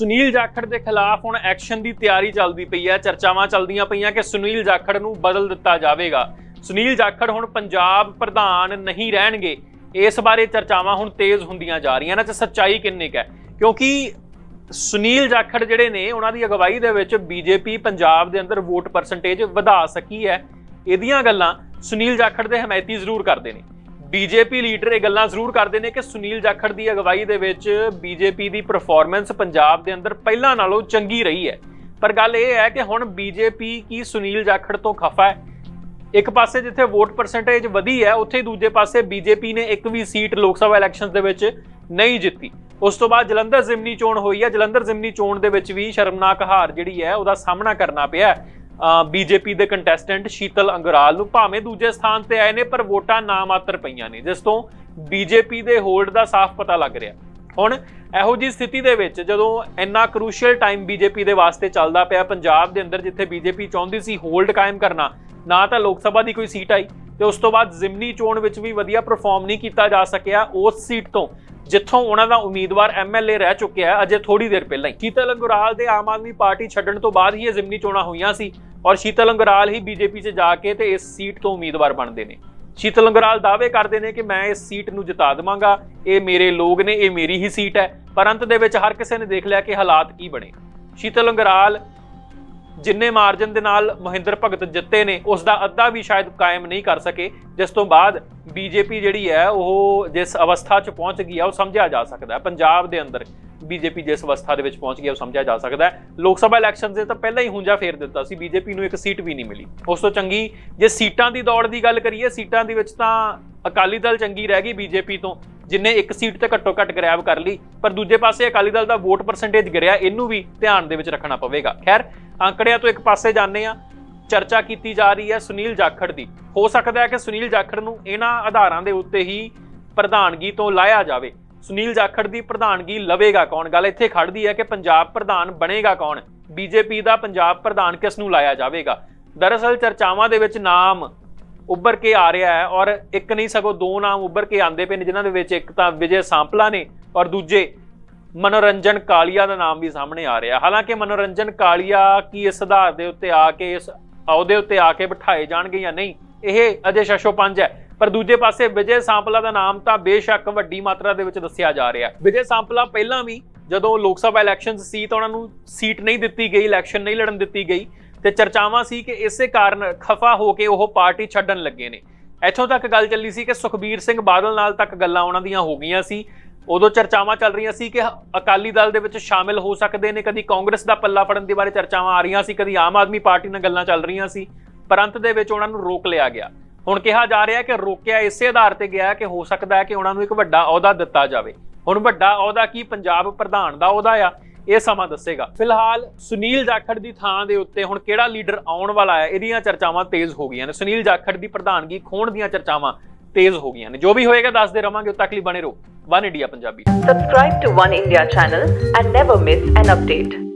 ਸੁਨੀਲ ਜਾਖੜ ਦੇ ਖਿਲਾਫ ਹੁਣ ਐਕਸ਼ਨ ਦੀ ਤਿਆਰੀ ਚੱਲਦੀ ਪਈ ਹੈ। ਚਰਚਾਵਾਂ ਚੱਲਦੀਆਂ ਪਈਆਂ ਕਿ ਸੁਨੀਲ ਜਾਖੜ ਨੂੰ ਬਦਲ ਦਿੱਤਾ ਜਾਵੇਗਾ। ਸੁਨੀਲ ਜਾਖੜ ਹੁਣ ਪੰਜਾਬ ਪ੍ਰਧਾਨ ਨਹੀਂ ਰਹਿਣਗੇ। ਇਸ ਬਾਰੇ ਚਰਚਾਵਾਂ ਹੁਣ ਤੇਜ਼ ਹੁੰਦੀਆਂ ਜਾ ਰਹੀਆਂ ਨੇ। ਤੇ ਸੱਚਾਈ ਕਿੰਨੀ ਕੁ ਹੈ? ਕਿਉਂਕਿ ਸੁਨੀਲ ਜਾਖੜ ਜਿਹੜੇ ਨੇ, ਉਹਨਾਂ ਦੀ ਅਗਵਾਈ ਦੇ ਵਿੱਚ ਬੀਜੇਪੀ ਪੰਜਾਬ ਦੇ ਅੰਦਰ ਵੋਟ ਪਰਸੈਂਟੇਜ ਵਧਾ ਸਕੀ ਹੈ। ਇਹਦੀਆਂ ਗੱਲਾਂ ਸੁਨੀਲ ਜਾਖੜ ਦੇ ਹਮਾਇਤੀ ਜ਼ਰੂਰ ਕਰਦੇ ਨੇ। ਬੀਜੇਪੀ ਲੀਡਰ ਇਹ ਗੱਲਾਂ ਜ਼ਰੂਰ ਕਰਦੇ ਨੇ ਕਿ ਸੁਨੀਲ ਜਾਖੜ ਦੀ ਅਗਵਾਈ ਦੇ ਵਿੱਚ ਬੀਜੇਪੀ ਦੀ ਪਰਫਾਰਮੈਂਸ ਪੰਜਾਬ ਦੇ ਅੰਦਰ ਪਹਿਲਾਂ ਨਾਲੋਂ ਚੰਗੀ ਰਹੀ ਹੈ। ਪਰ ਗੱਲ ਇਹ ਹੈ ਕਿ ਹੁਣ ਬੀਜੇਪੀ ਕੀ ਸੁਨੀਲ ਜਾਖੜ ਤੋਂ ਖਫਾ ਹੈ? ਇੱਕ ਪਾਸੇ ਜਿੱਥੇ ਵੋਟ ਪਰਸੈਂਟੇਜ ਵਧੀ ਹੈ, ਉੱਥੇ ਹੀ ਦੂਜੇ ਪਾਸੇ ਬੀਜੇਪੀ ਨੇ ਇੱਕ ਵੀ ਸੀਟ ਲੋਕ ਸਭਾ ਇਲੈਕਸ਼ਨਸ ਦੇ ਵਿੱਚ ਨਹੀਂ ਜਿੱਤੀ। ਉਸ ਤੋਂ ਬਾਅਦ ਜਲੰਧਰ ਜ਼ਿਮਨੀ ਚੋਣ ਹੋਈ ਹੈ। ਜਲੰਧਰ ਜ਼ਿਮਨੀ ਚੋਣ ਦੇ ਵਿੱਚ ਵੀ ਸ਼ਰਮਨਾਕ ਹਾਰ ਜਿਹੜੀ ਹੈ, ਉਹਦਾ ਸਾਹਮਣਾ ਕਰਨਾ ਪਿਆ ਬੀਜੇਪੀ ਦੇ ਕੰਟੈਸਟੈਂਟ ਸ਼ੀਤਲ ਅੰਗਰਾਲ ਨੂੰ ਭਾਵੇਂ ਦੂਜੇ ਸਥਾਨ ਤੇ ਆਏ ਨੇ, ਪਰ ਵੋਟਾਂ ਨਾ ਮਾਤਰ ਪਈਆਂ ਨੇ, ਜਿਸ ਤੋਂ ਬੀਜੇਪੀ ਦੇ ਹੋਲਡ ਦਾ ਸਾਫ਼ ਪਤਾ ਲੱਗ ਰਿਹਾ। ਹੁਣ ਇਹੋ ਜੀ ਸਥਿਤੀ ਦੇ ਵਿੱਚ ਜਦੋਂ ਇੰਨਾ ਕ੍ਰੂਸ਼ੀਅਲ ਟਾਈਮ ਬੀਜੇਪੀ ਦੇ ਵਾਸਤੇ ਚੱਲਦਾ ਪਿਆ, ਪੰਜਾਬ ਦੇ ਅੰਦਰ ਜਿੱਥੇ ਬੀਜੇਪੀ ਚਾਹੁੰਦੀ ਸੀ ਹੋਲਡ ਕਾਇਮ ਕਰਨਾ, ਨਾ ਤਾਂ ਲੋਕ ਸਭਾ ਦੀ ਕੋਈ ਸੀਟ ਆਈ ਤੇ ਉਸ ਤੋਂ ਬਾਅਦ ਜ਼ਿਮਨੀ ਚੋਣ ਵਿੱਚ ਵੀ ਵਧੀਆ ਪਰਫਾਰਮ ਨਹੀਂ ਕੀਤਾ ਜਾ ਸਕਿਆ ਉਸ ਸੀਟ ਤੋਂ, ਜਿੱਥੋਂ ਉਹਨਾਂ ਦਾ ਉਮੀਦਵਾਰ ਐਮਐਲਏ ਰਹਿ ਚੁੱਕਿਆ ਹੈ, ਅਜੇ ਥੋੜੀ ਦੇਰ ਪਹਿਲਾਂ ਹੀ। ਕੀਤਲ ਅੰਗੁਰਾਲ ਦੇ ਆਮ ਆਦਮੀ ਪਾਰਟੀ ਛੱਡਣ ਤੋਂ ਬਾਅਦ ਹੀ ਇਹ ਜ਼ਿਮਨੀ ਚੋਣਾਂ ਹੋਈਆਂ ਸੀ। ਔਰ ਸ਼ੀਤਲ ਅੰਗਰਾਲ ਹੀ ਬੀਜੇਪੀ 'ਚ ਜਾ ਕੇ ਤੇ ਇਸ ਸੀਟ ਤੋਂ ਉਮੀਦਵਾਰ ਬਣਦੇ ਨੇ। ਸ਼ੀਤਲ ਅੰਗਰਾਲ ਦਾਅਵੇ ਕਰਦੇ ਨੇ ਕਿ ਮੈਂ ਇਸ ਸੀਟ ਨੂੰ ਜਿਤਾ ਦੇਵਾਂਗਾ। ਇਹ ਮੇਰੇ ਲੋਕ ਨੇ, ਇਹ ਮੇਰੀ ਹੀ ਸੀਟ ਹੈ। ਪਰ ਅੰਤ ਦੇ ਵਿੱਚ ਹਰ ਕਿਸੇ ਨੇ ਦੇਖ ਲਿਆ ਕਿ ਹਾਲਾਤ ਕੀ ਬਣੇ। ਸ਼ੀਤਲ ਅੰਗਰਾਲ ਜਿੰਨੇ ਮਾਰਜਨ ਦੇ ਨਾਲ ਮਹਿੰਦਰ ਭਗਤ ਜਿੱਤੇ ਨੇ, ਉਸ ਦਾ ਅੱਧਾ ਵੀ ਸ਼ਾਇਦ ਕਾਇਮ ਨਹੀਂ ਕਰ ਸਕੇ। ਜਿਸ ਤੋਂ ਬਾਅਦ ਬੀਜੇਪੀ ਜਿਹੜੀ ਹੈ, ਉਹ ਜਿਸ ਅਵਸਥਾ 'ਚ ਪਹੁੰਚ ਗਈ ਹੈ, ਉਹ ਸਮਝਿਆ ਜਾ ਸਕਦਾ ਹੈ। ਪੰਜਾਬ ਦੇ ਅੰਦਰ ਬੀਜੇਪੀ ਜਿਸ ਅਵਸਥਾ ਦੇ ਵਿੱਚ ਪਹੁੰਚ ਗਈ ਹੈ, ਉਹ ਸਮਝਿਆ ਜਾ ਸਕਦਾ ਹੈ। ਲੋਕ ਸਭਾ ਇਲੈਕਸ਼ਨ ਦੇ ਤਾਂ ਪਹਿਲਾਂ ਹੀ ਹੁੰਜਾ ਫੇਰ ਦਿੱਤਾ ਸੀ। ਬੀਜੇਪੀ ਨੂੰ ਇੱਕ ਸੀਟ ਵੀ ਨਹੀਂ ਮਿਲੀ। ਉਸ ਤੋਂ ਚੰਗੀ ਜੇ ਸੀਟਾਂ ਦੀ ਦੌੜ ਦੀ ਗੱਲ ਕਰੀਏ, ਸੀਟਾਂ ਦੇ ਵਿੱਚ ਤਾਂ ਅਕਾਲੀ ਦਲ ਚੰਗੀ ਰਹਿ ਗਈ ਬੀਜੇਪੀ ਤੋਂ, ਜਿਨੇ ਇੱਕ ਸੀਟ ਤੇ ਘੱਟੋ ਘੱਟ ਗ੍ਰੈਬ ਕਰ ਲਈ, ਪਰ ਦੂਜੇ ਪਾਸੇ ਅਕਾਲੀ ਦਲ ਦਾ ਵੋਟ ਪਰਸੈਂਟੇਜ ਗਿਰਿਆ, ਇਹਨੂੰ ਵੀ ਧਿਆਨ ਦੇ ਵਿੱਚ ਰੱਖਣਾ ਪਵੇਗਾ। ਖੈਰ, ਅੰਕੜਿਆਂ ਤੋਂ ਇੱਕ ਪਾਸੇ ਜਾਂਦੇ ਆ ਚਰਚਾ ਕੀਤੀ ਜਾ ਰਹੀ ਹੈ ਸੁਨੀਲ ਜਾਖੜ ਦੀ। ਹੋ ਸਕਦਾ ਹੈ ਕਿ ਸੁਨੀਲ ਜਾਖੜ ਨੂੰ ਇਹਨਾਂ ਆਧਾਰਾਂ ਦੇ ਉੱਤੇ ਹੀ ਪ੍ਰਧਾਨਗੀ ਤੋਂ ਲਾਇਆ ਜਾਵੇ। ਸੁਨੀਲ ਜਾਖੜ ਦੀ ਪ੍ਰਧਾਨਗੀ ਲਵੇਗਾ ਕੌਣ? ਗੱਲ ਇੱਥੇ ਖੜਦੀ ਹੈ ਕਿ ਪੰਜਾਬ ਪ੍ਰਧਾਨ ਬਣੇਗਾ ਕੌਣ? ਬੀਜੇਪੀ ਦਾ ਪੰਜਾਬ ਪ੍ਰਧਾਨ ਕਿਸ ਨੂੰ ਲਾਇਆ ਜਾਵੇਗਾ? ਦਰਅਸਲ ਚਰਚਾਵਾਂ ਦੇ ਵਿੱਚ ਨਾਮ ਉੱਭਰ ਕੇ ਆ ਰਿਹਾ ਹੈ ਔਰ ਇੱਕ ਨਹੀਂ ਸਗੋਂ ਦੋ ਨਾਮ ਉੱਭਰ ਕੇ ਆਂਦੇ ਪਏ ਨੇ, ਜਿਨ੍ਹਾਂ ਦੇ ਵਿੱਚ ਇੱਕ ਤਾਂ ਵਿਜੇ ਸਾਂਪਲਾ ਨੇ ਔਰ ਦੂਜੇ ਮਨੋਰੰਜਨ ਕਾਲੀਆ ਦਾ ਨਾਮ ਵੀ ਸਾਹਮਣੇ ਆ ਰਿਹਾ। ਹਾਲਾਂਕਿ ਮਨੋਰੰਜਨ ਕਾਲੀਆ ਕੀ ਇਸ ਆਧਾਰ ਦੇ ਉੱਤੇ ਆ ਕੇ, ਇਸ ਅਹੁਦੇ ਉੱਤੇ ਆ ਕੇ ਬਿਠਾਏ ਜਾਣਗੇ ਜਾਂ ਨਹੀਂ, ਇਹ ਅਜੇ ਸ਼ਸ਼ੋ ਪੰਜ ਹੈ। ਪਰ ਦੂਜੇ ਪਾਸੇ ਵਿਜੇ ਸਾਂਪਲਾ ਦਾ ਨਾਮ ਤਾਂ ਬੇਸ਼ੱਕ ਵੱਡੀ ਮਾਤਰਾ ਦੇ ਵਿੱਚ ਦੱਸਿਆ ਜਾ ਰਿਹਾ ਵਿਜੇ ਸਾਂਪਲਾ ਪਹਿਲਾਂ ਵੀ ਜਦੋਂ ਲੋਕ ਸਭਾ ਇਲੈਕਸ਼ਨਸ ਸੀ ਤਾਂ ਉਹਨਾਂ ਨੂੰ ਸੀਟ ਨਹੀਂ ਦਿੱਤੀ ਗਈ ਇਲੈਕਸ਼ਨ ਨਹੀਂ ਲੜਨ ਦਿੱਤੀ ਗਈ। ਤੇ ਚਰਚਾਵਾਂ ਸੀ ਕਿ ਇਸੇ ਕਾਰਨ ਖਫਾ ਹੋ ਕੇ ਉਹ ਪਾਰਟੀ ਛੱਡਣ ਲੱਗੇ ਨੇ। ਇੱਥੋਂ ਤੱਕ ਗੱਲ ਚੱਲੀ ਸੀ ਕਿ ਸੁਖਬੀਰ ਸਿੰਘ ਬਾਦਲ ਨਾਲ ਤੱਕ ਗੱਲਾਂ ਉਹਨਾਂ ਦੀਆਂ ਹੋ ਗਈਆਂ ਸੀ। ਉਦੋਂ ਚਰਚਾਵਾਂ ਚੱਲ ਰਹੀਆਂ ਸੀ ਕਿ ਅਕਾਲੀ ਦਲ ਦੇ ਵਿੱਚ ਸ਼ਾਮਿਲ ਹੋ ਸਕਦੇ ਨੇ। ਕਦੀ ਕਾਂਗਰਸ ਦਾ ਪੱਲਾ ਫੜਨ ਦੇ ਬਾਰੇ ਚਰਚਾਵਾਂ ਆ ਰਹੀਆਂ ਸੀ, ਕਦੀ ਆਮ ਆਦਮੀ ਪਾਰਟੀ ਨਾਲ ਗੱਲਾਂ ਚੱਲ ਰਹੀਆਂ ਸੀ। ਪਰ ਅੰਤ ਦੇ ਵਿੱਚ ਉਹਨਾਂ ਨੂੰ ਰੋਕ ਲਿਆ ਗਿਆ। ਹੁਣ ਕਿਹਾ ਜਾ ਰਿਹਾ ਕਿ ਰੋਕਿਆ ਇਸੇ ਆਧਾਰ ਤੇ ਗਿਆ ਕਿ ਹੋ ਸਕਦਾ ਹੈ ਕਿ ਉਹਨਾਂ ਨੂੰ ਇੱਕ ਵੱਡਾ ਅਹੁਦਾ ਦਿੱਤਾ ਜਾਵੇ। ਹੁਣ ਵੱਡਾ ਅਹੁਦਾ ਕੀ? ਪੰਜਾਬ ਪ੍ਰਧਾਨ ਦਾ ਅਹੁਦਾ ਆ। ਇਹ ਸਮਾਂ ਦੱਸੇਗਾ। ਫਿਲਹਾਲ ਸੁਨੀਲ ਜਾਖੜ ਦੀ ਥਾਂ ਦੇ ਉੱਤੇ ਹੁਣ ਕਿਹੜਾ ਲੀਡਰ ਆਉਣ ਵਾਲਾ ਹੈ, ਇਹਦੀਆਂ ਚਰਚਾਵਾਂ ਤੇਜ਼ ਹੋ ਗਈਆਂ ਨੇ। ਸੁਨੀਲ ਜਾਖੜ ਦੀ ਪ੍ਰਧਾਨਗੀ ਖੋਣ ਦੀਆਂ ਚਰਚਾਵਾਂ ਤੇਜ਼ ਹੋ ਗਈਆਂ ਨੇ। ਜੋ ਵੀ ਹੋਏਗਾ ਦੱਸਦੇ ਰਵਾਂਗੇ ਉਦ ਤੱਕ ਲਈ ਬਣੇ ਰਹੋ। One India Punjabi. Subscribe to One India channel and never miss an update.